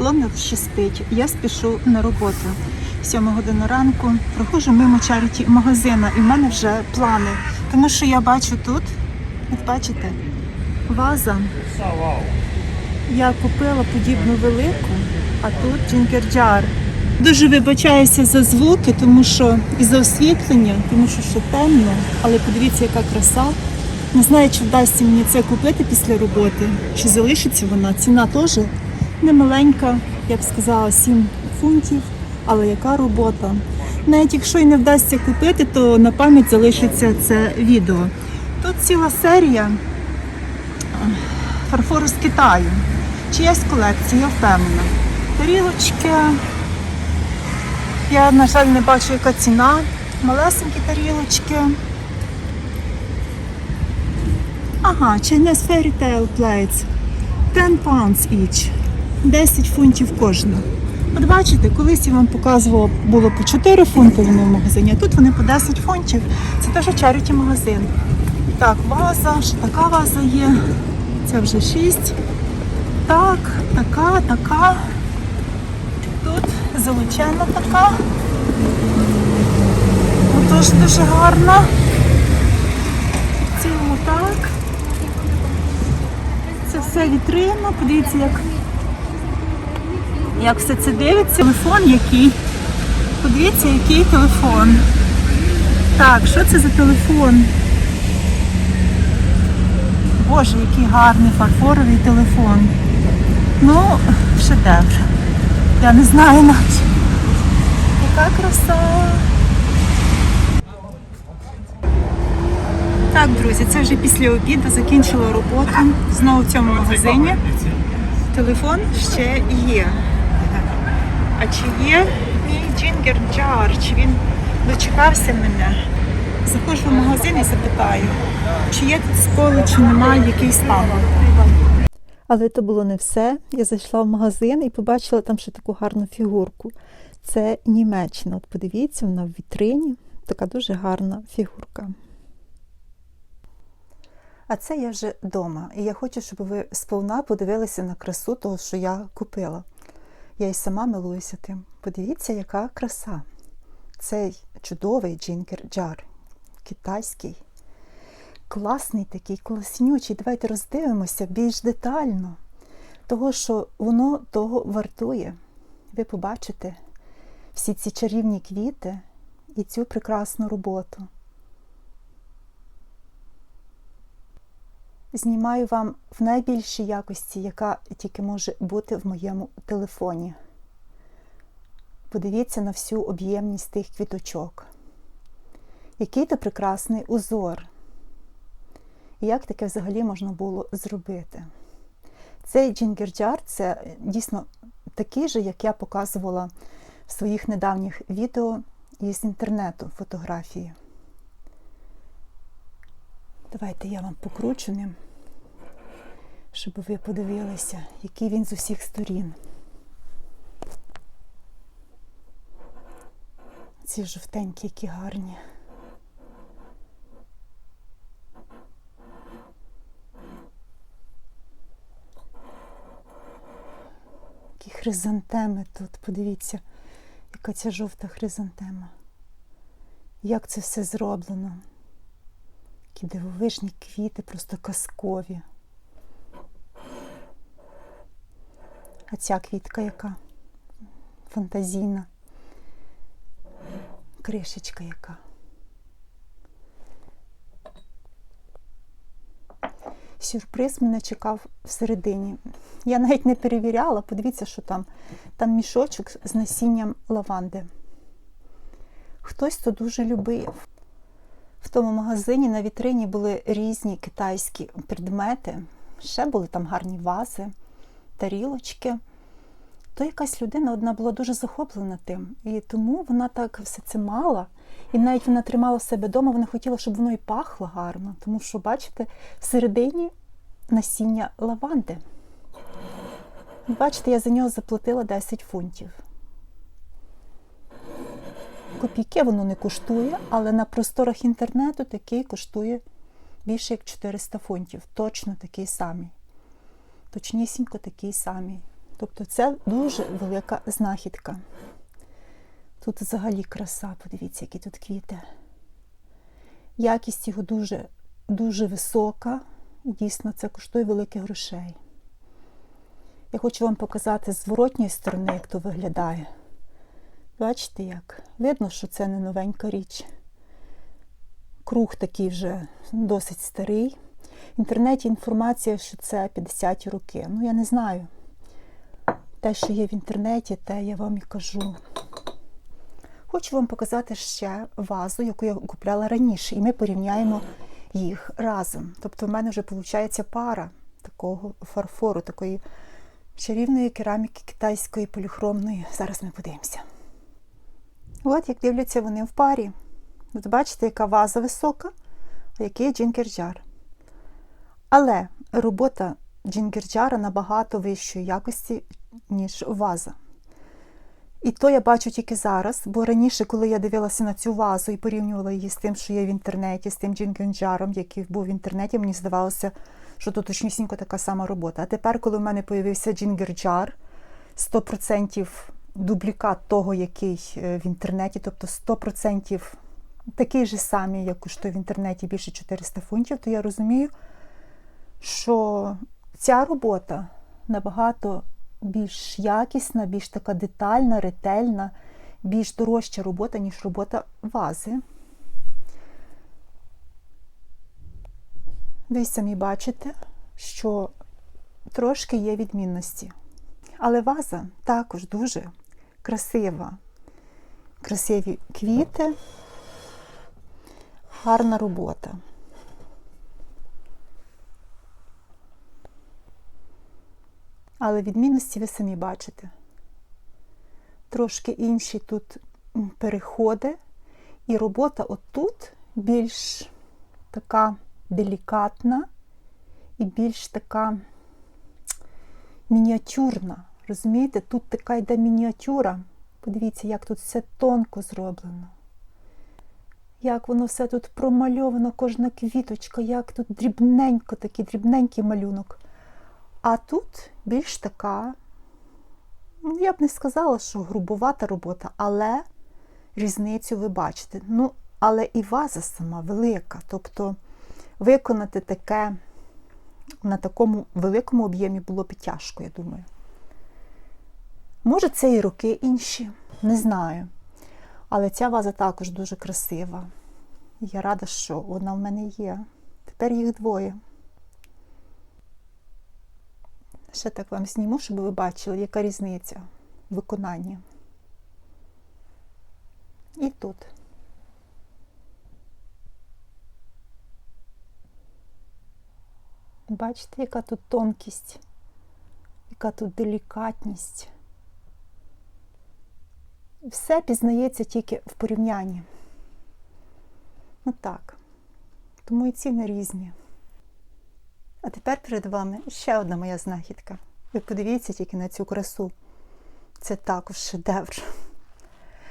Лондон ще спить. Я спішу на роботу. Сьома година ранку проходжу мимо чаріті магазина, і в мене вже плани. Тому що я бачу тут, от бачите, ваза. Я купила подібну велику, а тут джинкерджар. Дуже вибачаюся за звуки, тому що і за освітлення, тому що ще темно, але подивіться, яка краса. Не знаю, чи вдасться мені це купити після роботи, чи залишиться вона. Ціна теж не маленька, я б сказала, 7 фунтів. Але яка робота? Навіть якщо і не вдасться купити, то на пам'ять залишиться це відео. Тут ціла серія е, фарфору з Китаю. Чиясь колекція, я впевнена. Тарілочки. Я, на жаль, не бачу, яка ціна. Малесенькі тарілочки. Ага, Chinese Fairy Tale Plates. 10 pounds each. 10 фунтів кожна. От бачите, колись я вам показувала, було по 4 фунти вони в магазині, а тут вони по 10 фунтів. Це теж charity магазин. Так, ваза, ще така ваза є. Це вже 6. Так, така, така. Тут залучена така. Тож дуже гарна. В цілому так. Це все вітрина. Подивіться, як, як все це дивиться. Телефон який. Подивіться, який телефон. Так, що це за телефон? Боже, який гарний фарфоровий телефон. Ну, шедевр. Я не знаю навіть. Яка краса. Так, друзі, це вже після обіду закінчила роботу. Знову в цьому магазині. Телефон ще є. А чи є мій джингер джар? Чи він дочекався мене? Заходжу в магазин і запитаю, чи є тут сколи, чи немає, який стан. Але це було не все. Я зайшла в магазин і побачила там ще таку гарну фігурку. Це Німеччина. От подивіться, вона в вітрині. Така дуже гарна фігурка. А це я вже вдома. І я хочу, щоб ви сповна подивилися на красу того, що я купила. Я й сама милуюся тим. Подивіться, яка краса. Цей чудовий джинкер джар. Китайський. Класний такий, класнючий. Давайте роздивимося більш детально. Того, що воно того вартує. Ви побачите всі ці чарівні квіти і цю прекрасну роботу. Знімаю вам в найбільшій якості, яка тільки може бути в моєму телефоні. Подивіться на всю об'ємність тих квіточок. Який то прекрасний узор. І як таке взагалі можна було зробити? Цей джингерджар це дійсно такий же, як я показувала в своїх недавніх відео із інтернету фотографії. Давайте я вам покручу ним, щоб ви подивилися, який він з усіх сторін. Ці жовтенькі, які гарні. Які хризантеми тут, подивіться, яка ця жовта хризантема. Як це все зроблено. Які дивовижні квіти, просто казкові. А ця квітка яка фантазійна. Кришечка яка. Сюрприз мене чекав всередині. Я навіть не перевіряла, подивіться, що там. Там мішочок з насінням лаванди. Хтось то дуже любив. В тому магазині на вітрині були різні китайські предмети. Ще були там гарні вази, тарілочки. То якась людина одна була дуже захоплена тим. І тому вона так все це мала. І навіть вона тримала себе вдома, вона хотіла, щоб воно і пахло гарно. Тому що, бачите, всередині насіння лаванди. Бачите, я за нього заплатила 10 фунтів. Копійки воно не коштує, але на просторах інтернету такий коштує більше як 400 фунтів. Точно такий самий. Точнісінько такий самий. Тобто це дуже велика знахідка. Тут взагалі краса, подивіться, які тут квіти. Якість його дуже, дуже висока. Дійсно це коштує великих грошей. Я хочу вам показати з зворотньої сторони, як то виглядає. Бачите як? Видно, що це не новенька річ. Круг такий вже досить старий. В інтернеті інформація, що це 50-ті роки. Ну, я не знаю. Те, що є в інтернеті, те я вам і кажу. Хочу вам показати ще вазу, яку я купляла раніше, і ми порівняємо їх разом. Тобто, в мене вже виходить пара такого фарфору, такої чарівної кераміки китайської поліхромної. Зараз ми подивимося. От як дивляться вони в парі. От бачите, яка ваза висока, а який джінкерджар. Але робота джінгерджара набагато вищої якості, ніж ваза. І то я бачу тільки зараз, бо раніше, коли я дивилася на цю вазу і порівнювала її з тим, що є в інтернеті, з тим джінгерджаром, який був в інтернеті, мені здавалося, що тут точнісінько така сама робота. А тепер, коли в мене з'явився джінгерджар, 100% дублікат того, який е, в інтернеті, тобто 100% такий же самий, як коштує в інтернеті більше 400 фунтів, то я розумію, що ця робота набагато більш якісна, більш така детальна, ретельна, більш дорожча робота, ніж робота вази. Ви самі бачите, що трошки є відмінності. Але ваза також дуже красива. Красиві квіти, гарна робота. Але відмінності ви самі бачите. Трошки інші тут переходи, і робота отут більш така делікатна і більш така мініатюрна. Розумієте, тут така йде мініатюра. Подивіться, як тут все тонко зроблено. Як воно все тут промальовано, кожна квіточка, як тут дрібненько, такий дрібненький малюнок. А тут більш така, ну, я б не сказала, що грубувата робота, але різницю ви бачите. Ну, але і ваза сама велика. Тобто виконати таке на такому великому об'ємі було б тяжко, я думаю. Може, це і роки інші, не знаю. Але ця ваза також дуже красива. Я рада, що вона в мене є. Тепер їх двоє. Ще так вам зніму, щоб ви бачили, яка різниця в виконанні. І тут. Бачите, яка тут тонкість, яка тут делікатність. Все пізнається тільки в порівнянні. Ну так. Тому і ціни різні. А тепер перед вами ще одна моя знахідка. Ви подивіться тільки на цю красу. Це також шедевр.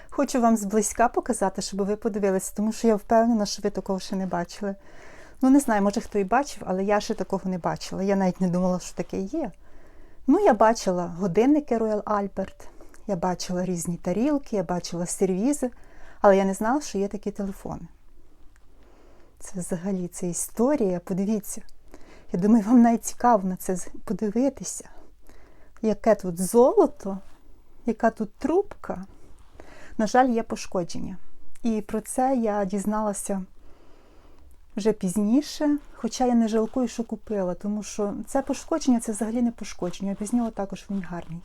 Хочу вам зблизька показати, щоб ви подивилися, тому що я впевнена, що ви такого ще не бачили. Ну, не знаю, може хто і бачив, але я ще такого не бачила. Я навіть не думала, що таке є. Ну, я бачила годинники Royal Albert, я бачила різні тарілки, я бачила сервізи, але я не знала, що є такі телефони. Це взагалі це історія, подивіться. Я думаю, вам навіть на це подивитися, яке тут золото, яка тут трубка. На жаль, є пошкодження. І про це я дізналася вже пізніше, хоча я не жалкую, що купила, тому що це пошкодження це взагалі не пошкодження, без нього також він гарний.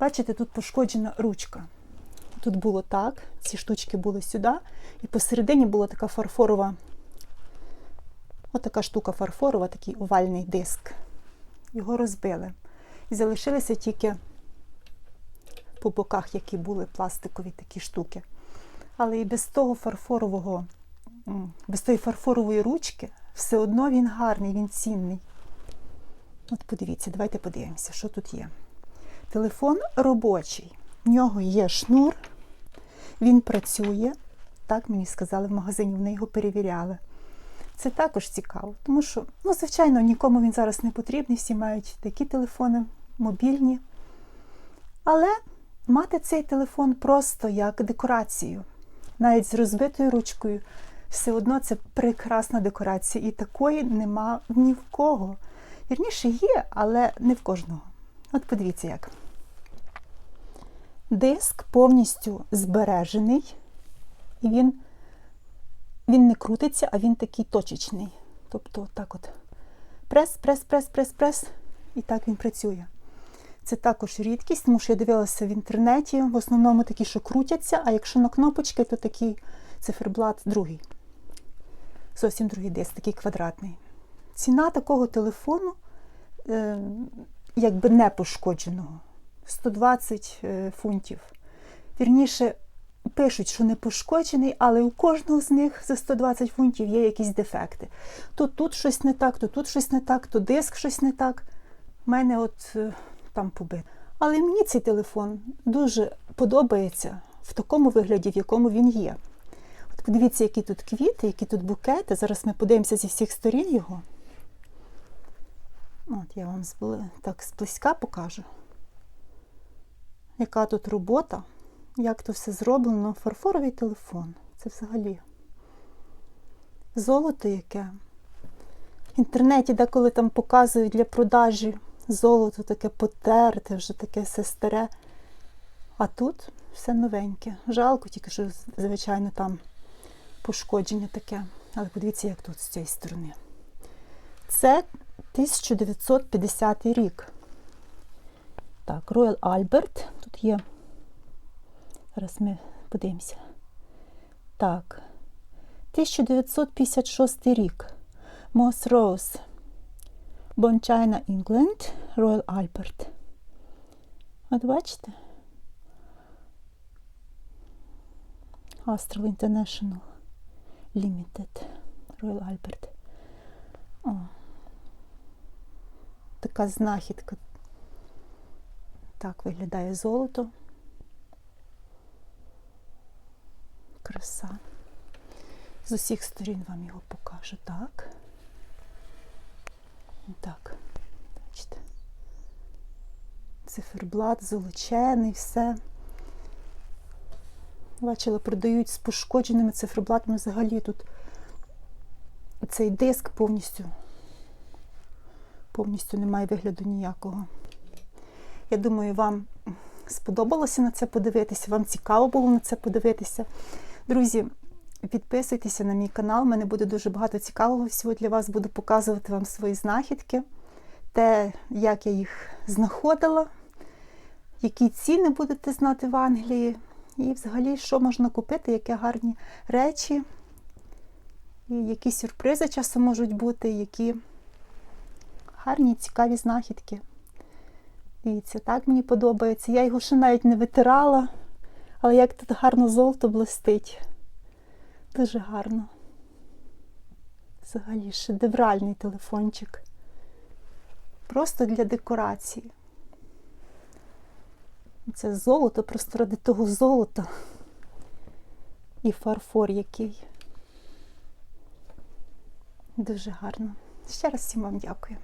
Бачите, тут пошкоджена ручка. Тут було так, ці штучки були сюди, і посередині була така фарфорова, отака штука фарфорова, такий овальний диск. Його розбили. І залишилися тільки по боках, які були пластикові такі штуки. Але і без того фарфорового, без тої фарфорової ручки, все одно він гарний, він цінний. От подивіться, давайте подивимося, що тут є. Телефон робочий. В нього є шнур, він працює. Так мені сказали в магазині, вони його перевіряли. Це також цікаво, тому що, ну, звичайно, нікому він зараз не потрібний, всі мають такі телефони. мобільні. Але мати цей телефон просто як декорацію, навіть з розбитою ручкою, все одно це прекрасна декорація. І такої нема ні в кого. Вірніше є, але не в кожного. От подивіться як. Диск повністю збережений, і він, він не крутиться, а він такий точечний. Тобто, так от прес, прес, прес, прес, прес, і так він працює. Це також рідкість, тому що я дивилася в інтернеті, в основному такі, що крутяться, а якщо на кнопочки, то такий циферблат другий. Зовсім другий диск, такий квадратний. Ціна такого телефону, е, якби не пошкодженого, 120 е, фунтів. Вірніше, пишуть, що не пошкоджений, але у кожного з них за 120 фунтів є якісь дефекти. То тут щось не так, то тут щось не так, то диск щось не так. У мене от е, там побит. Але мені цей телефон дуже подобається в такому вигляді, в якому він є. От подивіться, які тут квіти, які тут букети. Зараз ми подивимося зі всіх сторін його. От я вам так зблизька покажу. Яка тут робота, як то все зроблено. Фарфоровий телефон. Це взагалі золото яке. В інтернеті деколи там показують для продажі золото таке потерте, вже таке все старе. А тут все новеньке. Жалко, тільки що, звичайно, там пошкодження таке. Але подивіться, як тут з цієї сторони. Це 1950 рік. Так, Royal Albert. Тут є. Зараз ми подивимося. Так. 1956 рік. Moss Rose. Bon China, England. Royal Albert. От бачите? Astral International Limited. Royal Albert. О. Така знахідка. Так виглядає золото. Краса. З усіх сторін вам його покажу. Так. Так. Бачите. Циферблат золочений, все. Бачила, продають з пошкодженими циферблатами. Взагалі тут цей диск повністю повністю немає вигляду ніякого. Я думаю, вам сподобалося на це подивитися, вам цікаво було на це подивитися. Друзі, підписуйтеся на мій канал, У мене буде дуже багато цікавого всього для вас. Буду показувати вам свої знахідки, те, як я їх знаходила, які ціни будете знати в Англії, і взагалі, що можна купити, які гарні речі, і які сюрпризи часом можуть бути, які гарні, цікаві знахідки. Дивіться, так мені подобається. Я його ще навіть не витирала, але як тут гарно золото блистить. Дуже гарно. Взагалі шедевральний телефончик. Просто для декорації. Це золото, просто ради того золота. І фарфор який. Дуже гарно. Ще раз всім вам дякую.